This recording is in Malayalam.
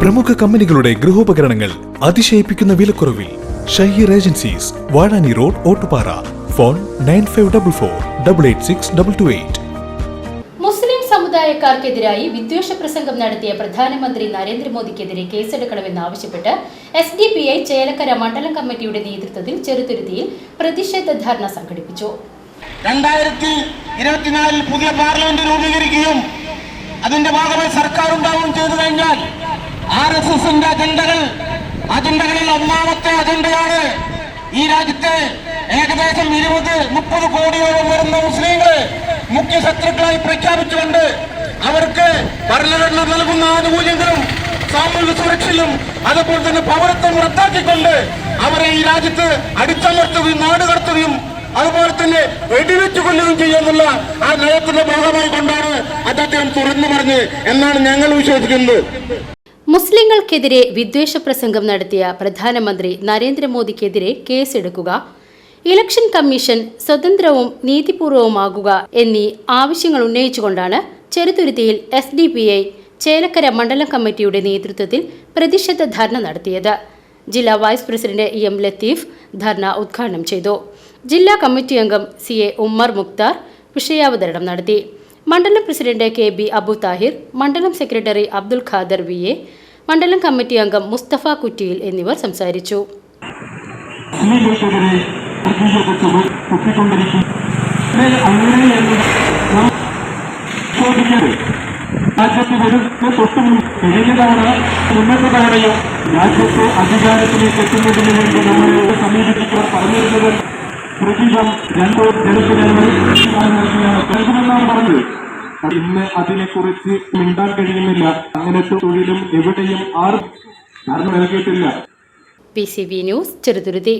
പ്രമുഖ കമ്പനികളുടെ ഗൃഹോപകരണങ്ങൾ അതിശയിപ്പിക്കുന്ന വിലക്കുറവിൽ Shaheer agencies Vazhani road Ottupara. Phone nine five double four double eight six double two eight. Muslim സമുദായക്കാർക്കെതിരായി വിദ്വേഷ പ്രസംഗം നടത്തിയ പ്രധാനമന്ത്രി നരേന്ദ്രമോദിക്കെതിരെ കേസെടുക്കണമെന്നാവശ്യപ്പെട്ട് S D P I Chelakkara മണ്ഡലം കമ്മിറ്റിയുടെ നേതൃത്വത്തിൽ ചെറുതുരുത്തിയിൽ പ്രതിഷേധ ധർണ സംഘടിപ്പിച്ചു. രണ്ടായിരത്തി ഇരുപത്തിനാലിൽ പുതിയ പാർലമെന്റ് രൂപീകരിക്കുകയും അതിന്റെ ഭാഗമായി സർക്കാർ ഉണ്ടാവുകയും ചെയ്തു കഴിഞ്ഞാൽ ആർ എസ് എസിന്റെ അജണ്ടകൾ അജണ്ടകളിൽ ഒന്നാമത്തെ അജണ്ടയാണ് ഈ രാജ്യത്തെ ഏകദേശം ഇരുപത് മുപ്പത് കോടിയോളം വരുന്ന മുസ്ലിങ്ങളെ മുഖ്യ ശത്രുക്കളായി പ്രഖ്യാപിച്ചുകൊണ്ട് അവർക്ക് ഭരണഘടന നൽകുന്ന ആനുകൂല്യങ്ങളും സാമൂഹിക സുരക്ഷയും അതുപോലെ തന്നെ പൗരത്വം റദ്ദാക്കിക്കൊണ്ട് അവരെ ഈ രാജ്യത്ത് അടിച്ചമർത്തുകയും നാടുകടത്തുകയും അതുപോലെ തന്നെ വെടിവെച്ചു കൊല്ലുകയും ചെയ്യുമെന്നുള്ള ആ നയത്തിന്റെ ഭാഗമായി കൊണ്ടാണ് അദ്ദേഹം തുറന്നു പറഞ്ഞത് എന്നാണ് ഞങ്ങൾ വിശ്വസിക്കുന്നത്. മുസ്ലിങ്ങൾക്കെതിരെ വിദ്വേഷ പ്രസംഗം നടത്തിയ പ്രധാനമന്ത്രി നരേന്ദ്രമോദിക്കെതിരെ കേസെടുക്കുക ഇലക്ഷൻ കമ്മീഷൻ സ്വതന്ത്രവും നീതിപൂർവവുമാകുക എന്നീ ആവശ്യങ്ങൾ ഉന്നയിച്ചുകൊണ്ടാണ് ചെറുതുരുത്തിയിൽ S D P I Chelakkara മണ്ഡലം കമ്മിറ്റിയുടെ നേതൃത്വത്തിൽ പ്രതിഷേധ ധർണ നടത്തിയത്. ജില്ലാ vice president E M Latheef ധർണ ഉദ്ഘാടനം ചെയ്തു. ജില്ലാ കമ്മിറ്റി അംഗം സി എ ഉമ്മർ മുക്താർ വിഷയാവതരണം നടത്തി. മണ്ഡലം president K B Abu Thahir മണ്ഡലം secretary Abdul Khader V A മണ്ഡലം കമ്മിറ്റി അംഗം മുസ്തഫ കുറ്റിയിൽ എന്നിവർ സംസാരിച്ചു. രാജ്യത്ത് അധികാരത്തിലേക്ക് എത്തുന്നതിന് വേണ്ടി നമ്മളെ സമീപിച്ചവർ പറഞ്ഞിരുന്നത് പ്രതികം രണ്ടോ പറഞ്ഞത് ഇന്ന് അതിനെക്കുറിച്ച് മിണ്ടാൻ കഴിയുന്നില്ല. അങ്ങനത്തെ തൊഴിലും എവിടെയും ആർ കാരണം നൽകിയിട്ടില്ല P C B news Cheruthuruthy